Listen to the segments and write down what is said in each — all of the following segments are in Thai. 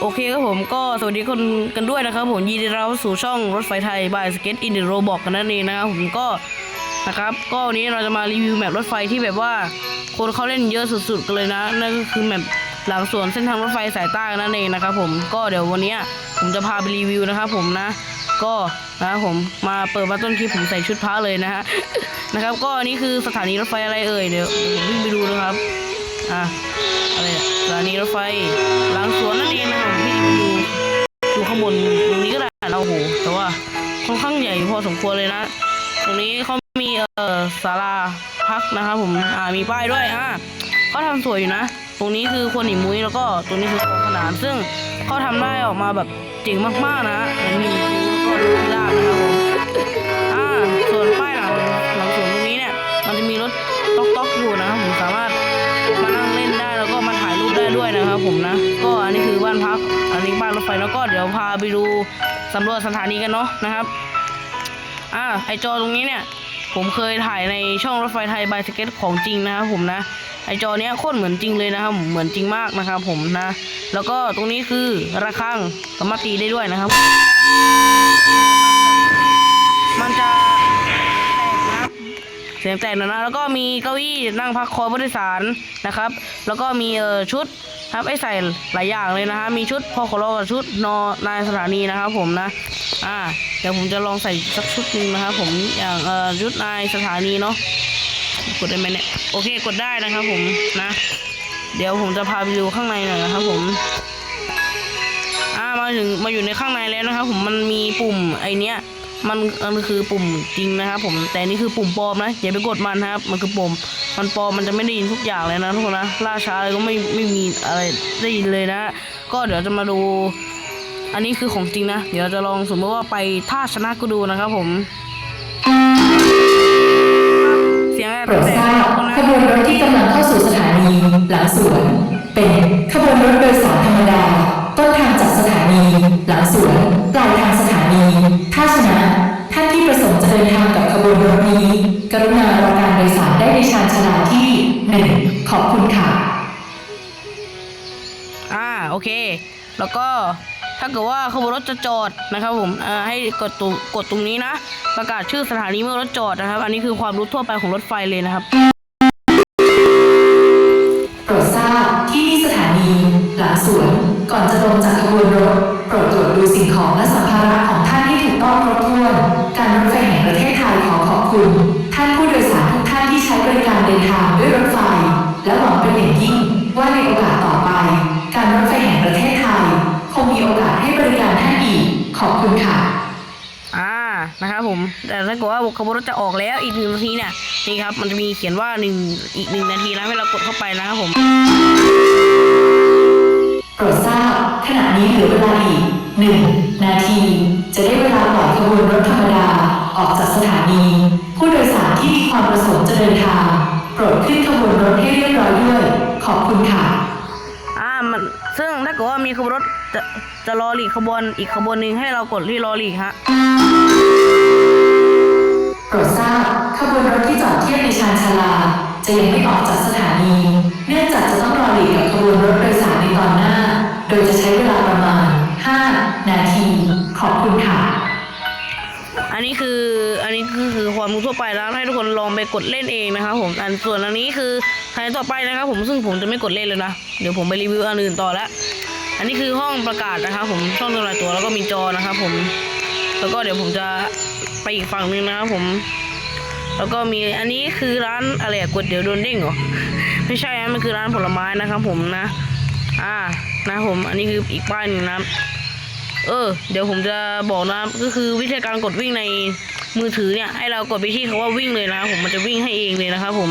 โอเคครับผมก็สวัสดีคนกันด้วยนะครับผมยินดีต้อนรับสู่ช่องรถไฟไทยบายสเก็ตอินเดโรบอกกันนั่นเองนะครับผมก็นะครับ ก็วันนี้เราจะมารีวิวแมปรถไฟที่แบบว่า คนเขาเล่นเยอะสุดๆกันเลยนะนั่นก็คือแมปหลังสวนเส้นทางรถไฟสายใต้นั่นเองนะครับผมก็เดี๋ยววันนี้ผมจะพาไปรีวิวนะครับผมนะ ก็นะครับผมมาเปิดมาต้นคลิปผมใส่ชุดพระเลยนะฮะนะครับ ก็อันนี้คือสถานีรถไฟอะไรเอ่ยเดี๋ยวผมวิ่งไปดูนะครับอะอะไรสถานีรถไฟหลังสวนนะางบนตรงนี้ก็ได้นะโอ้โหแต่ว่าค่อนข้างใหญ่พอสมควรเลยนะ ตรงนี้เขามีเอ่อศาลาพักนะครับผมอ่ามีป้ายด้วยอ่าเขาทำสวยอยู่นะ ตรงนี้คือคนหนีมุ้ยแล้วก็ตรงนี้คือของขนานซึ่งเขาทำได้ออกมาแบบเจ๋งมากๆนะเหมือนมีแล้วก็ลูกลาบนะครับผมอ่าส่วนป้ายหลังหลังสวนตรงนี้เนี่ยมันจะมีรถต๊อกต๊อกอยู่นะครับผมสามารถมานั่งเล่นได้แล้วก็มาถ่ายรูปได้ด้วยนะครับผมนะ ก็อันนี้คือบ้านพัก นนี้บ้านรถไฟแล้วก็เดี๋ยวพาไปดูสำรวจสถานีกันเนาะนะครับอ่าไอจอตรงนี้เนี่ย ผมเคยถ่ายในช่องรถไฟไทยบายสเก็ตของจริงนะครับผมนะไอจอเนี้ยโคตรเหมือนจริงเลยนะครับเหมือนจริงมากนะครับผมนะ แล้วก็ตรงนี้คือระฆังสามารถตีได้ด้วยนะครับ มันจะ สียงแตกหนะนะแล้วก็มีเก้าอี้นั่งพักคอยผู้โดยสารนะครับ แล้วก็มีเอ่อชุดครับไอ้ใส่หลายอย่างเลยนะฮะมีชุดพอขอรอกับชุดนอนายสถานีนะครับผมนะอ่าเดี๋ยวผมจะลองใส่สักชุดหนึ่งนะครับผมอย่างเอ่อชุดนายสถานีเนาะกดได้ไหมเนี่ยโอเคกดได้นะครับผมนะ เดี๋ยวผมจะพาไปดูข้างในหน่อยนะครับผมอ่ามาถึงมาอยู่ในข้างในแล้วนะครับผมมันมีปุ่มไอเนี้ย มันมันคือปุ่มจริงนะครับ ผมแต่นี่คือปุ่มปลอมนะอย่าไปกดมันนะครับ มันคือปุ่มมันปลอมมันจะไม่ได้ยินทุกอย่างเลยนะทุกคนนะล่าช้าเลยก็ไม่ไม่มีอะไรได้ยินเลยนะ ก็เดี๋ยวจะมาดู อันนี้คือของจริงนะ เดี๋ยวจะลองสมมติว่าไปท่าชนะก็ดูนะครับ ผม เสียงอะไรโปรดแต่ทราบขบวนรถที่กำลังเข้าสู่สถานีหลังสวน เป็นขบวนรถโดยสารธรรมดา นทางกับขบวนรถนี้ กรุณารอการโดยสารได้ในชานชาลาที่หนึ่งขอบคุณค่ะ อ่าโอเค แล้วก็ถ้าเกิดว่าขบวนรถจะจอดนะครับผมอ่าให้กดตรงกดตรงนี้นะ ประกาศชื่อสถานีเมื่อรถจอดนะครับ อันนี้คือความรู้ทั่วไปของรถไฟเลยนะครับโปรดทราบที่นี่สถานีหลังสวนก่อนจะลงจากขบวนรถโปรดตรวจดูสิ่งของและสัมภาระของท่าน ให้องครบถ้วนการรถไฟแห่งประเทศไทยขอขอบคุณ ท่านผู้โดยสารทุกท่านที่ใช้บริการเดินทางด้วยรถไฟ และหวังเป็นอย่างยิ่ง ว่าในโอกาสต่อไป การรถไฟแห่งประเทศไทย คงมีโอกาสให้บริการท่านอีก ขอบคุณค่ะอ่านะครับผม แต่ถ้าเกิดว่าขบวนรถจะออกแล้วอีกหนึ่งนาทีเนี่ยนี่ครับมันจะมีเขียนว่าหนึ่งอีกหนึ่งนาทีนะให้เรากดเข้าไปนะครับผม โปรดทราบขณะนี้เหลือเวลาอีกหนึ่งนาที จะได้เวลาปล่อยขบวนรถธรรมดาออกจากสถานี ผู้โดยสารที่มีความประสงค์จะเดินทางโปรดขึ้นขบวนรถให้เรียบร้อยด้วย ขอบคุณค่ะ อ่ามันซึ่งถ้าเกิดว่ามีขบวนรถจะจะรอหลีกขบวนอีกขบวนหนึ่งให้เรากดที่รอหลีกฮะ โปรดทราบขบวนรถที่จอดเทียบในชานชาลา จะยังไม่ออกจากสถานี เนื่องจากจะต้องรอหลีกกับขบวนรถโดยสารในตอนหน้า โดยจะใช้เวลาประมาณ 5 นาที ขอบคุณค่ะ อันนี้คืออันนี้คือคือความรู้ทั่วไปแล้วให้ทุกคนลองไปกดเล่นเองนะครับผมอันส่วนอันนี้คือใครต่อไปนะครับผมซึ่งผมจะไม่กดเล่นเลยนะ เดี๋ยวผมไปรีวิวอันอื่นต่อล้วอันนี้คือห้องประกาศนะครับผมช่องจำหน่ายตัวแล้วก็มีจอนะครับผมแล้วก็เดี๋ยวผมจะไปอีกฝั่งหนึงนะครับผม แล้วก็มีอันนี้คือร้านอะไรก๋วยเตี๋ยวโดนเด้งเหรอไม่ใช่นะมันคือร้านผลไม้นะครับผมนะ อ่า นะผม อันนี้คืออีกป้ายหนึ่งนะครับเออ เดี๋ยวผมจะบอกนะก็คือวิธีการกดวิ่งในมือถือเนี่ยให้เรากดไปที่คาว่าวิ่งเลยนะผมมันจะวิ่งให้เองเลยนะครับผม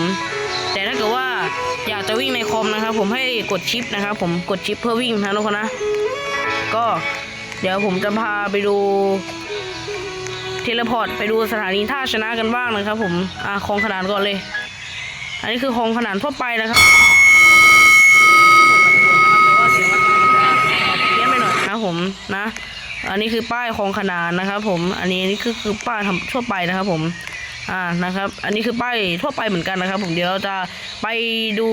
แต่ถ้าเกิดว่าอยากจะวิ่งในคอมนะครับ ผมให้กดชิปนะครับ ผมกดชิปเพื่อวิ่งนะทุกคนนะ ก็ เดี๋ยวผมจะพาไปดูเทเลพอร์ตไปดูสถานีท่าชนะกันบ้างนะครับ ผมอ่าคลองขนานก่อนเลย อันนี้คือคลองขนานทั่วไปนะครับแต่ว่าเสียงระฆังมันจะเพี้ย นะครับผมนะ อันนี้คือป้ายคลองขนานนะครับ ผม อันนี้นี่คือคือป้ายทำทั่วไปนะครับ ผม อ่านะครับ อันนี้คือป้ายทั่วไปเหมือนกันนะครับ ผมเดี๋ยวเราจะไปดู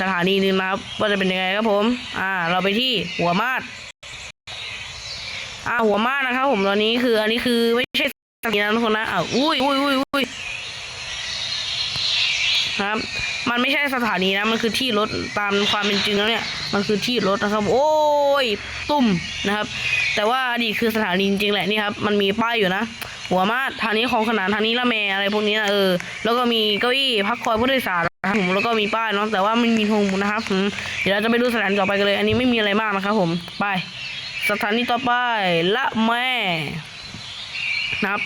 สถานีหนึงนะครับว่าจะเป็นยังไงครับผม อ่า เราไปที่หัวมาดอ่าหัวม้านะครับผมตอนนี้คืออันนี้คือไม่ใช่สถานีนะทุกคนนะอ่าอุ้ยอุ้ยอุ้ยอุ้ยครับ มันไม่ใช่สถานีนะ มันคือที่รถตามความเป็นจริงแล้วเนี่ย มันคือที่รถนะครับ โอ้ย ตุ่มนะครับ แต่ว่าอดีตคือสถานีจริงแหละนี่ครับ มันมีป้ายอยู่นะ หัวมาทางนี้ของขนานทางนี้ละแมอะไรพวกนี้นะเออ แล้วก็มีเก้าอี้พักคอยผู้โดยสารนะครับผมแล้วก็มีป้ายเนาะแต่ว่ามันมีธงนะครับผมเดี๋ยวเราจะไปดูสถานีต่อไปกันเลย อันนี้ไม่มีอะไรมากนะครับผมไปสถานีต่อไปละแม่นะครับ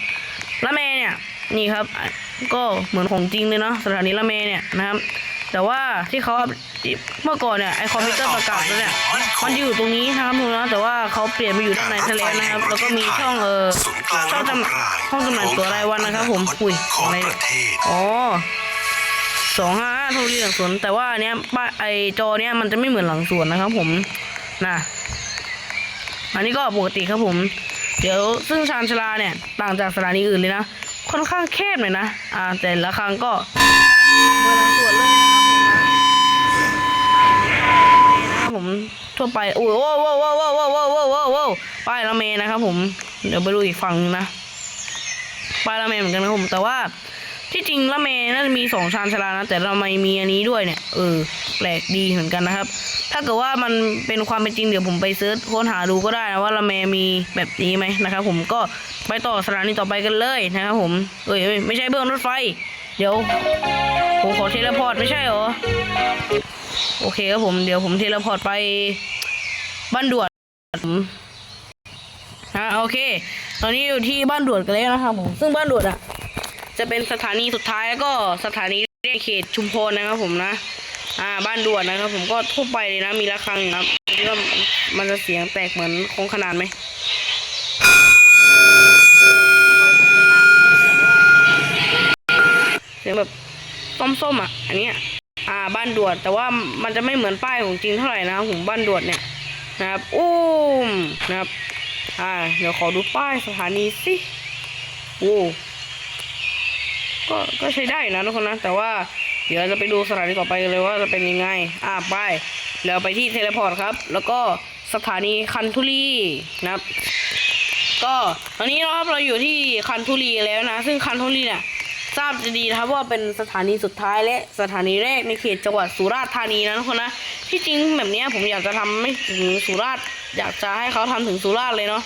ละแมเนี่ยนี่ครับ ก็เหมือนของจริงเลยเนาะสถานีละแมเนี่ยนะครับ แต่ว่าที่เขาเมื่อก่อนเนี่ยไอคอมพิวเตอร์ประกาศเนี่ยมันอยู่ตรงนี้นะครับทุกนะแต่ว่าเขาเปลี่ยนไปอยู่ด้านในทะเลนะครับ แล้วก็มีช่องเออช่องจำห้องจำหน่ายตัวรายวันนะครับ ผมอุ้ยอะไรอ๋อสองห้าโทรดีหลังสวนแต่ว่าเนี้ยป้าไอจอเนี้ยมันจะไม่เหมือนหลังสวนนะครับ ผมนะอันนี้ก็ปกติครับผม เดี๋ยวซึ่งชานชาลาเนี่ย ต่างจากสถานีอื่นเลยนะ ค่อนข้างแคบหน่อยนะ อ่า แต่ละครั้งก็เวลาตรวจเลยนะครับผมทั่วไปโอ้ยโว้โว้โว้โว้โว้โว้โว้โว้โว้ป้ายละเมนะครับผม เดี๋ยวไปดูอีกฝั่งนะ ป้ายละเมเหมือนกันนะผม แต่ว่าที่จริงละเมน่าจะมีสองชานชาลานะ แต่ละเมมีอันนี้ด้วยเนี่ย เออ แปลกดีเหมือนกันนะครับ ถ้าเกิดว่ามันเป็นความเป็นจริงเดี๋ยวผมไปเซิร์ชค้นหาดูก็ได้นะว่าละเมมีแบบนี้ไหมนะครับผมก็ ไปต่อสถานีต่อไปกันเลยนะครับผมเอ้ยเอ้ยไม่ใช่เบื้องรถไฟ เดี๋ยว ผมขอเทเลพอร์ตไม่ใช่เหรอ โอเคครับผม เดี๋ยวผมเทเลพอร์ตไปบ้านด่วนฮะโอเค ตอนนี้อยู่ที่บ้านด่วนกันแล้วนะครับผม ซึ่งบ้านด่วนอะ จะเป็นสถานีสุดท้ายแล้วก็สถานีในเขตชุมพรนะครับผมนะอ่าบ้านด่วนนะครับ ผมก็ทั่วไปเลยนะมีระฆังอยู่นะครับนี่ก็มันจะเสียงแตกเหมือนโค้งขนานไหม สียงแบบส้มๆอะ อันนี้อ่าบ้านด่วน แต่ว่ามันจะไม่เหมือนป้ายของจริงเท่าไหร่นะครับผมบ้านด่วนเนี่ยนะครับอุ้มนะครับอ่าเดี๋ยวขอดูป้ายสถานีสิโอ้ก็ก็ใช้ได้นะทุกคนนะ แต่ว่าเดี๋ยวเราจะไปดูสถานีต่อไปเลยว่าจะเป็นยังไง อ่าไปแล้วไปที่เทเลพอร์ตครับ แล้วก็สถานีคันทุลีนะครับ ก็ตอนนี้นะครับเราอยู่ที่คันทุลีแล้วนะ ซึ่งคันทุลีเนี่ย ทราบจะดีนะครับว่าเป็นสถานีสุดท้ายและสถานีแรกในเขตจังหวัดสุราษฎร์ธานีนะทุกคนนะที่จริงแบบเนี้ยผมอยากจะทำไม่ถึงสุราษฎร์อยากจะให้เขาทำถึงสุราษฎร์เลยเนาะ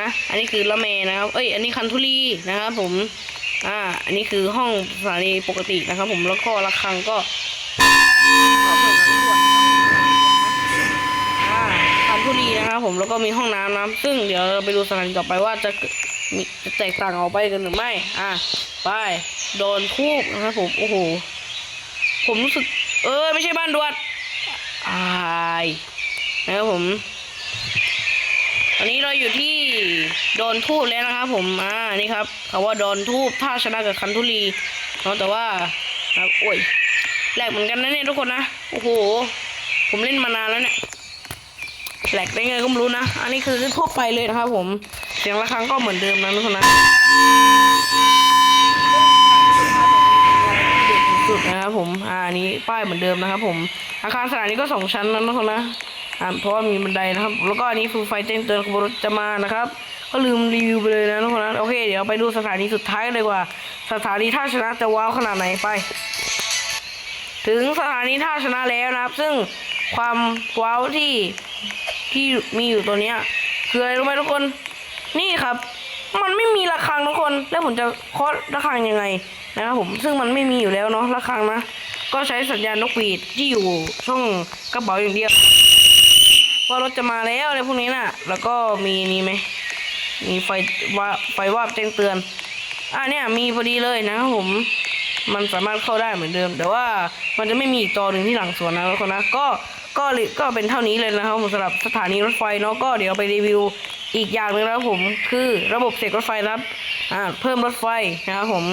นะ อันนี้คือละเมนะครับ เอ้ย อันนี้คันทุลีนะครับผม อ่า อันนี้คือห้องสถานีปกตินะครับ ผมแล้วก็ระฆังก็ก็เหมือนกันทุกคนนะครับอ่าคันทุลีนะครับผมแล้วก็มีห้องน้ำนะซึ่งเดี๋ยวเราไปดูสถานีต่อไปว่าจะ มีจะแตกต่างออกไปกันหรือไม่ อะ ไป โดนทูบนะครับผม โอ้โห ผมรู้สึก เออ ไม่ใช่บ้านดวดอายนะครับผมตอนนี้เราอยู่ที่โดนทูบแล้วนะครับผม อ่า นี่ครับคำว่าโดนทูบท่าชนะกับคันทุลีเนาะแต่ว่าครับโอ้ยแหลกเหมือนกันนะเนี่ยทุกคนนะ โอ้โห ผมเล่นมานานแล้วเนี่ย แหลกได้ไงก็ไม่รู้นะ อันนี้คือทั่วไปเลยนะครับผม เสียงระฆังก็เหมือนเดิมนะทุกคนนะสุดๆนะครับผมอ่านี้ป้ายเหมือนเดิมนะครับผม อาคารสถานีก็สองชั้นนะทุกคนนะอ่าเพราะว่ามีบันไดนะครับ แล้วก็อันนี้คือไฟแจ้งเตือนขบวนรถจะมานะครับ ก็ลืมรีวิวไปเลยนะทุกคนนะ โอเค เดี๋ยวไปดูสถานีสุดท้ายเลยกว่า สถานีท่าชนะจะว้าวขนาดไหนไป ถึงสถานีท่าชนะแล้วนะครับ ซึ่งความว้าวที่ ที่มีอยู่ตัวเนี้ยคืออะไรรู้ไหมทุกคน นี่ครับ มันไม่มีระฆังทุกคน แล้วผมจะเคาะระฆังยังไงนะครับผมซึ่งมันไม่มีอยู่แล้วเนาะระฆังนะก็ใช้สัญญาณนกหวีดที่อยู่ช่องกระเป๋าอย่างเดียวว่ารถจะมาแล้วอะไรพวกนี้น่ะ แล้วก็มีนี่ไหมมีไฟว่าไฟวาบแจ้งเตือนอ่าเนี่ยมีพอดีเลยนะครับผมมันสามารถเข้าได้เหมือนเดิม แต่ว่ามันจะไม่มีอีกจอหนึ่งที่หลังสวนนะทุกคนนะก็ ก็เลยก็เป็นเท่านี้เลยนะครับผมสำหรับสถานีรถไฟเนาะก็เดี๋ยวไปรีวิวอีกอย่างหนึ่งนะครับผมคือระบบเสกรถไฟครับอ่าเพิ่มรถไฟนะครับผม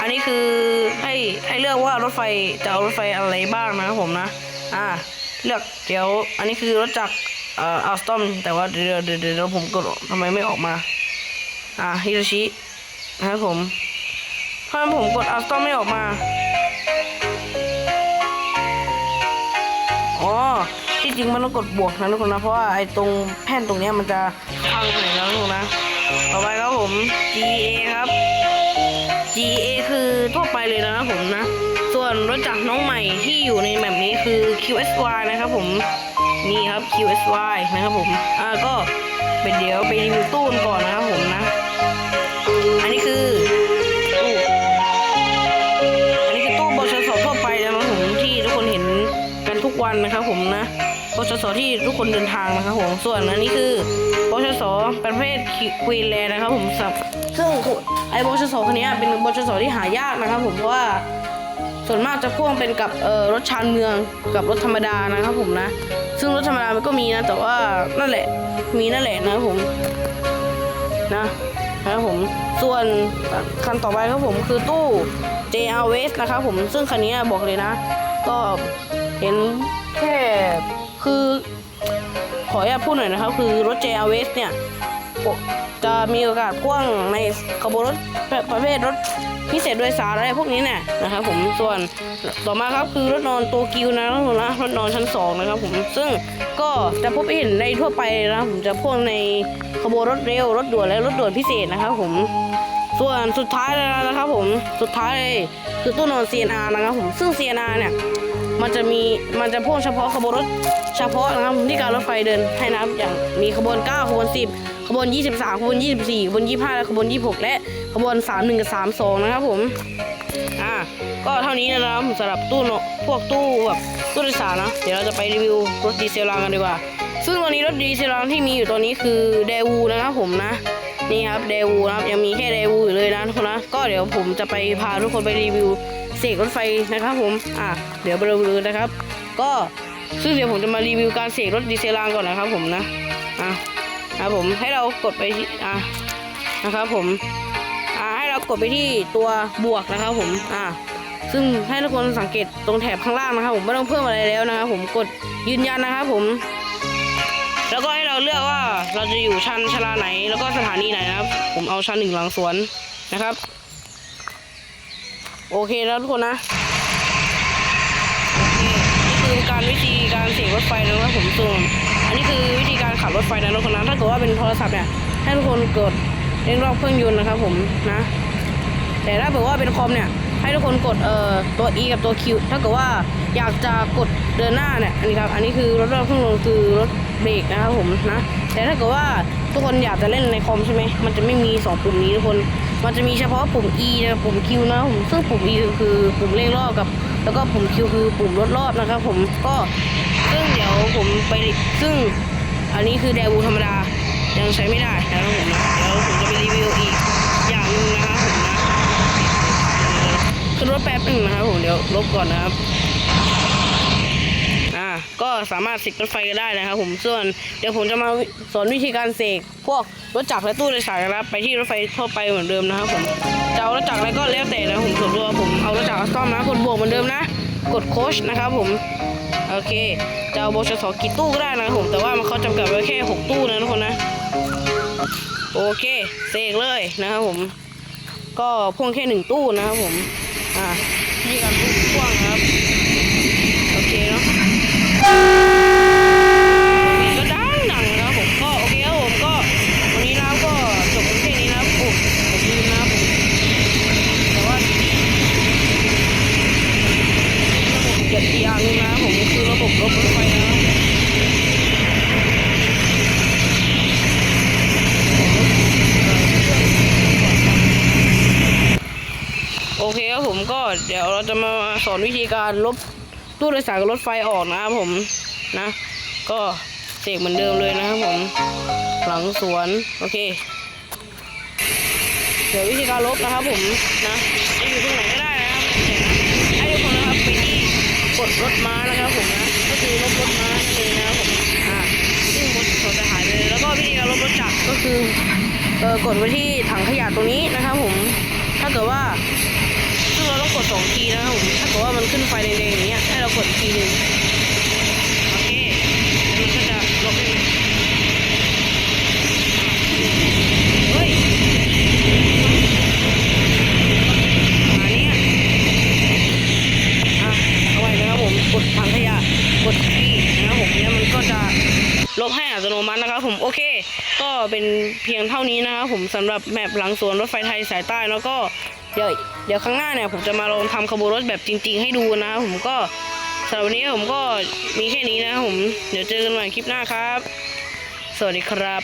อันนี้คือให้ให้เลือกว่ารถไฟจะเอารถไฟอะไรบ้างนะครับผมนะอ่าเลือกเดี๋ยวอันนี้คือรถจักรเอ่ออัลสตอมแต่ว่าเดี๋ยวเดี๋ยวผมกดทำไมไม่ออกมา อ่าฮิโรชินะครับผมทำไมผมกดอัลสตอมไม่ออกมา อ๋อที่จริงมันต้องกดบวกนะทุกคนนะเพราะว่าไอ้ตรงแผ่นตรงเนี้ยมันจะพังไปแล้วทุกคนนะ ต่อไปครับผม GA ครับ GA คือทั่วไปเลยนะครับผมนะ ส่วนรถจักรน้องใหม่ที่อยู่ในแบบนี้คือ QSY นะครับผมนี่ครับ QSY นะครับผมอ่าก็เป็นเดี๋ยวไปรีวิวตู้กันก่อนนะครับผมนะ วันนะครับผมนะบชสที่ทุกคนเดินทางนะครับผมส่วนอันนี้คือบชสประเภทควีนแลนด์นะครับผมซึ่งไอ้บชสคันนี้เป็นบชสที่หายากนะครับ ผมเพราะว่าส่วนมากจะพ่วงเป็นกับเออรถชานเมืองกับรถธรรมดานะครับผมนะ ซึ่งรถธรรมดามันก็มีนะ แต่ว่านั่นแหละมีนั่นแหละนะครับผมนะนะครับผมส่วนคันต่อไปครับผมคือตู้ JR West นะครับผมซึ่งคันนี้บอกเลยนะ ก็ เห็นแค่คือขออนุญาตพูดหน่อยนะครับ คือรถ JR West เนี่ย จะมีโอกาสพ่วงในขบวนรถประเภทรถพิเศษโดยสารอะไรพวกนี้เนี่ยนะครับผมส่วนต่อมาครับคือรถนอนโตเกิวนะครับผมนะรถนอนชั้นสองนะครับผมซึ่งก็จะพบเห็นในทั่วไปนะครับผมจะพ่วงในขบวนรถเร็วรถด่วนและรถด่วนพิเศษนะครับผมส่วนสุดท้ายแล้วนะครับผมสุดท้ายเลยคือตู้นอน CNR นะครับผมซึ่ง CNR เนี่ย มันจะมีมันจะพ่วงเฉพาะขบวนรถเฉพาะนะครับที่การรถไฟเดินให้นะครับอย่างมีขบวน 9 ขบวน 10 ขบวน 23 ขบวน 24 ขบวน 25 และขบวน 26 และขบวน 31 กับ 32 นะครับผมอ่าก็เท่านี้นะครับสำหรับตู้เนอะพวกตู้แบบตู้โดยสารนะเดี๋ยวเราจะไปรีวิวรถดีเซลรางกันดีกว่า ซึ่งตอนนี้รถดีเซลรางที่มีอยู่ตอนนี้คือเดวูนะครับผมนะ นี่ครับเดวูนะครับยังมีแค่เดวูอยู่เลยนะทุกคนนะก็เดี๋ยวผมจะไปพาทุกคนไปรีวิวเสกรถไฟนะครับผมอะเดี๋ยวไปรีวิวนะครับ ก็ซึ่งเดี๋ยวผมจะมารีวิวการเสกรถดีเซลรางก่อนนะครับผมนะอะนะผมให้เรากดไปที่อะนะครับผมอ่าให้เรากดไปที่ตัวบวกนะครับผมอ่าซึ่งให้ทุกคนสังเกตตรงแถบข้างล่างนะครับ ผมไม่ต้องเพิ่มอะไรแล้วนะครับผมกดยืนยันนะครับผม แล้วก็ให้เราเลือกว่า เราจะอยู่ชั้นชลาไหน แล้วก็สถานีไหนนะครับ ผมเอาชั้นหนึ่งหลังสวนนะครับ โอเคแล้วทุกคนนะนี่คือการวิธีการเสียงรถไฟนะครับผมส่วนอันนี้คือวิธีการขับรถไฟนะทุกคนนะถ้าเกิดว่าเป็นโทรศัพท์เนี่ยให้ทุกคนกดเร่งรอบเครื่องยนต์นะครับ ผมนะ แต่ถ้าเกิดว่าเป็นคอมเนี่ยให้ทุกคนกดเอ่อตัว E กับตัว Q ถ้าเกิดว่าอยากจะกดเดินหน้าเนี่ยอันนี้ครับ อันนี้คือรถรอบเครื่องยนต์คือรถ เบรกนะครับผมนะ แต่ถ้าเกิดว่าทุกคนอยากจะเล่นในคอมใช่ไหมมันจะไม่มีสองปุ่มนี้ทุกคน มันจะมีเฉพาะปุ่ม E กับปุ่ม Q นะผมซึ่งปุ่ม E คือปุ่มเร่งรอบกับ แล้วก็ปุ่ม Q คือปุ่มลดรอบนะครับผมก็ซึ่งเดี๋ยวผมไปซึ่งอันนี้คือแดวูธรรมดายังใช้ไม่ได้นะครับผมนะเดี๋ยวผมจะไปรีวิวอีกอย่างหนึงนะครับผมนะขึ้นรถแป๊บหนึ่งนะครับผมเดี๋ยวลบก่อนนะครับ ก็สามารถสิกรถไฟกันได้นะครับผมส่วนเดี๋ยวผมจะมาสอนวิธีการเสกพวกรถจักรและตู้โดยสารนะครับไปที่รถไฟทั่วไปเหมือนเดิมนะครับผมจะเอารถจักรอะไรก็แล้วแต่นะผมส่วนตัวผมเอารถจักรคัสตอมนะกดบวกเหมือนเดิมนะ กดโค้ชนะครับผมโอเคจะเอาโบชสกี่ตู้ก็ได้นะครับผมแต่ว่ามันเขาจำกัดไว้แค่หกตู้นะทุกคนนะโอเคเสกเลยนะครับผม ก็พ่วงแค่หนึ่งตู้นะครับผม อ่าวิธีการ ก็ดังดังนะผมก็โอเคครับผมก็วันนี้นะครับก็จบแค่นี้นะครับโอ้ผมลืมนะครับแต่ว่าระบบเก็บอีกอย่างนึงนะผมคือระบบรถไฟนะโอเคครับผมก็เดี๋ยวเราจะมาสอนวิธีการลบ ตู้โดยสารกับรถไฟออกนะครับผมนะ ก็เสกเหมือนเดิมเลยนะครับผมหลังสวนโอเค เดี๋ยววิธีการลบนะครับผมนะจะอยู่ตรงไหนก็ได้นะครับให้ทุกคนนะครับไปที่กดรถม้านะครับผมนะก็คือลบรถม้านั่นเองนะครับผมอ่าซึ่งรถเขาจะหายไปเลยแล้วก็วิธีการลบรถจักรก็คือเออกดไปที่ถังขยะตรงนี้นะครับผมถ้าเกิดว่า กดสองทีนะครับผมถ้าเกิดว่ามันขึ้นไฟแดงๆอย่างเงี้ยให้เรากดทีหนึ่งโอเคแล้วมันก็จะลบได้ไหมเฮ้ยมาเนี่ยอะเอาไว้นะครับผมกดถังขยะกดทีนะครับผมแล้วลบให้อัตโนมัตินะครับผมโอเค ก็เป็นเพียงเท่านี้นะครับผมสำหรับแมปหลังสวนรถไฟไทยสายใต้แล้วก็ เดี๋ยวเดี๋ยวข้างหน้าเนี่ยผมจะมาลองทำขบวนรถแบบจริง ๆ ให้ดูนะครับผมก็สำหรับวันนี้ผมก็มีแค่นี้นะครับผม เดี๋ยวเจอกันใหม่คลิปหน้าครับ สวัสดีครับ